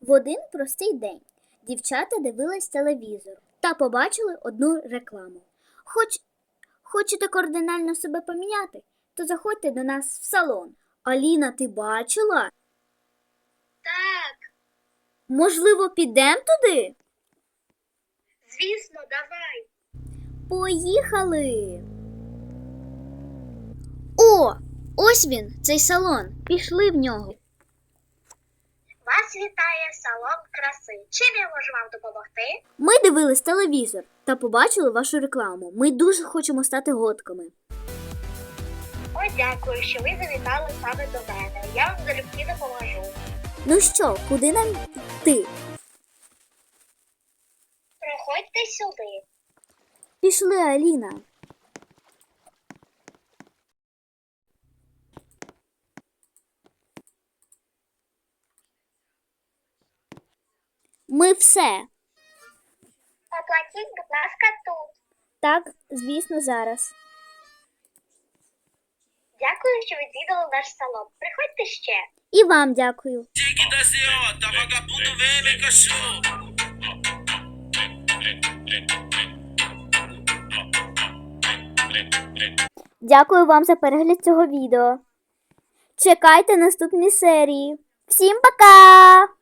В один простий день дівчата дивились телевізор та побачили одну рекламу. Хоч хочете кардинально себе поміняти, то заходьте до нас в салон. Аліна, ти бачила? Так, Можливо, підемо туди? звісно, давай. Поїхали. О, ось він, цей салон. Пішли в нього. Вітає салон краси. Чим я можу вам допомогти? Ми дивились телевізор та побачили вашу рекламу. Ми дуже хочемо стати готками. О, дякую, що ви завітали саме до мене. Я вам залюбки допоможу. Ну що, куди нам йти? Проходьте сюди. Пішли, Аліна. Ми все. Оплатіть, будь ласка, тут. Так, звісно, зараз. Дякую, що відвідали наш салон. Приходьте ще. І вам дякую. Tique da Zeota, vagabundo vem, meu cachorro. Дякую вам за перегляд цього відео. Чекайте наступні серії. Всім пока!